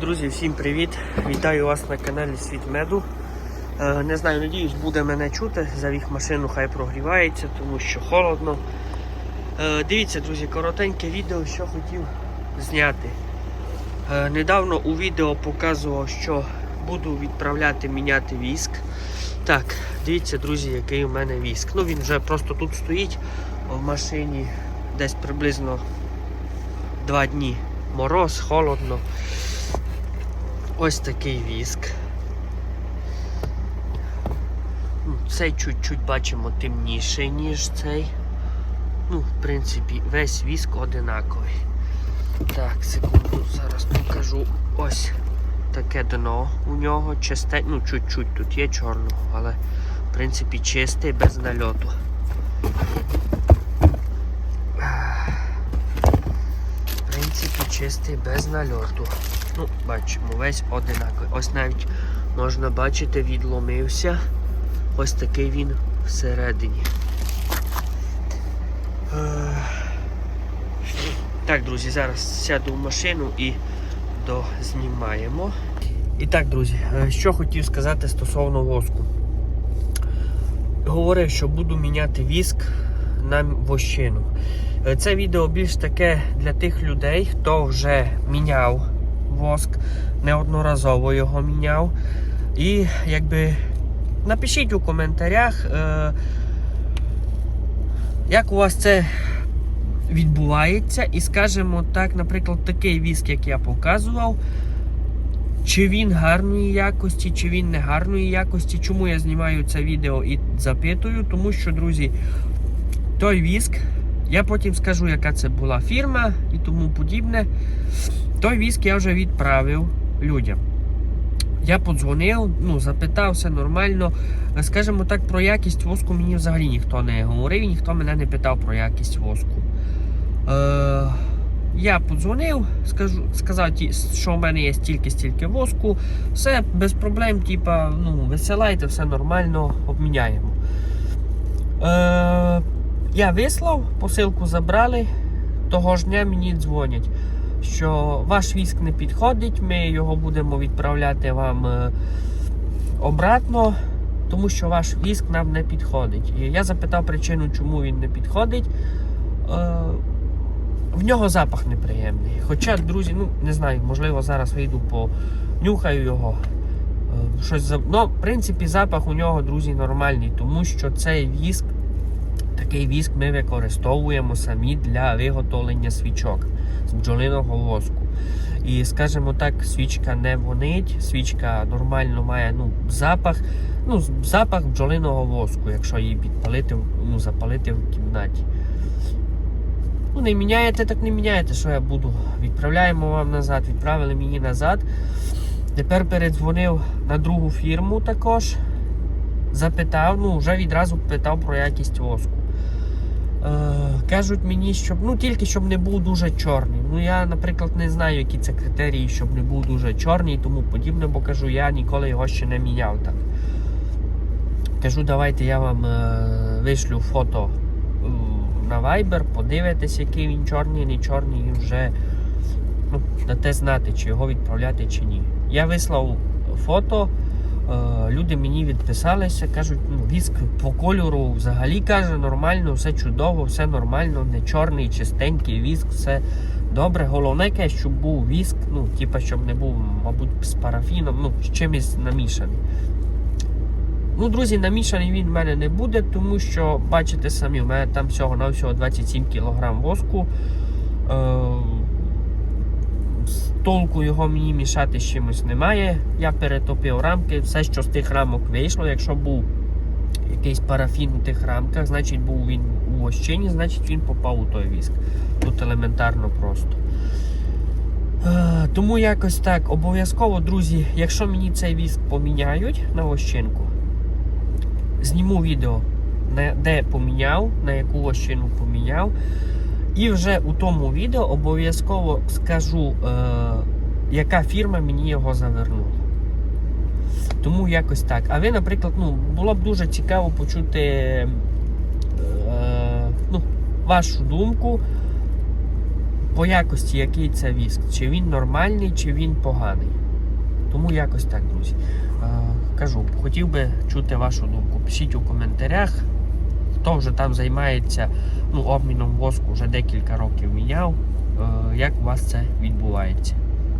Друзі, всім привіт! Вітаю вас на каналі Світ Меду. Е, Не знаю, надіюсь, буде мене чути. Завіг машину, хай прогрівається, тому що холодно. Е, Дивіться, друзі, коротеньке відео, що хотів зняти. Е, Недавно у відео показував, що буду відправляти міняти віск. Так, дивіться, друзі, який у мене віск. Ну він вже просто тут стоїть в машині десь приблизно два дні. Мороз, холодно. Ось такий віск. Ну, Цей чуть-чуть бачимо темніший, ніж цей. Ну, в принципі, весь віск одинаковий. Так, секунду, зараз покажу. Ось таке дно у нього. Чисте, ну, чуть-чуть тут є чорного, але в принципі чистий без нальоту. В принципі, чистий без нальоту. Ну, бачимо, весь одинаковий. Ось навіть можна бачити, відломився. Ось такий він всередині. Е, Так, друзі, зараз сяду в машину і дознімаємо. І так, друзі, е, що хотів сказати стосовно воску. Говорив, що буду міняти віск на вощину. Е, Це відео більш таке для тих людей, хто вже міняв воск, неодноразово його міняв. І якби напишіть у коментарях, е, як у вас це відбувається, і скажімо так, наприклад, такий віск, як я показував. Чи він гарної якості, чи він не гарної якості. Чому я знімаю це відео і запитую? Тому що, друзі, той віск, я потім скажу, яка це була фірма і тому подібне. Той віск я вже відправив людям. Я подзвонив, ну, запитався нормально. Скажімо так, про якість воску мені взагалі ніхто не говорив, ніхто мене не питав про якість воску. Е, я подзвонив, скажу, сказав, що в мене є стільки-стільки воску. Все без проблем, типа, ну, висилайте, все нормально, обміняємо. Е, я вислав, посилку забрали. Того ж дня мені дзвонять, що ваш віск не підходить, ми його будемо відправляти вам е, обратно, тому що ваш віск нам не підходить. І я запитав причину, чому він не підходить. Е, в нього запах неприємний. Хоча, друзі, ну не знаю, можливо, зараз вийду понюхаю його. Е, Щось. Ну, в принципі, запах у нього, друзі, нормальний, тому що цей віск, такий віск ми використовуємо самі для виготовлення свічок з бджолиного воску. І, скажімо так, свічка не вонить, свічка нормально має ну, запах, ну, запах бджолиного воску, якщо її підпалити, ну, запалити в кімнаті. Ну, не міняєте, так не міняєте, що я буду. Відправляємо вам назад, відправили мені назад. Тепер передзвонив на другу фірму також. Запитав, ну, вже відразу питав про якість воску. Е, кажуть мені, щоб ну тільки щоб не був дуже чорний. Ну я, наприклад, не знаю, які це критерії, щоб не був дуже чорний і тому подібне, бо кажу, я ніколи його ще не міняв так. Кажу, давайте я вам е, вишлю фото е, на Viber, подивитесь, який він чорний, не чорний, і вже ну, дате знати, чи його відправляти, чи ні. Я вислав фото. Е, Люди мені відписалися, кажуть, ну, віск по кольору взагалі каже, нормально, все чудово, все нормально, не чорний, чистенький віск, все добре. Головне, каже, щоб був віск, ну, типа, щоб не був, мабуть, з парафіном, ну, з чимось намішаний. Ну, друзі, намішаний він в мене не буде, тому що, бачите самі, в мене там всього на всього 27 кг воску. Е, толку його мені мішати з чимось немає. Я перетопив рамки, все, що з тих рамок вийшло. Якщо був якийсь парафін у тих рамках, значить був він у вощині, значить він попав у той віск. Тут елементарно просто. Тому якось так. Обов'язково, друзі, якщо мені цей віск поміняють на вощинку, зніму відео, де поміняв, на яку вощину поміняв. І вже у тому відео обов'язково скажу, е, яка фірма мені його завернула. Тому якось так. А ви, наприклад, ну, було б дуже цікаво почути е, ну, вашу думку. по якості, який це віск, чи він нормальний, чи він поганий. Тому якось так, друзі. Е, кажу, хотів би чути вашу думку. Пишіть у коментарях, хто вже там займається ну, обміном воску вже декілька років міняв. е, як у вас це відбувається?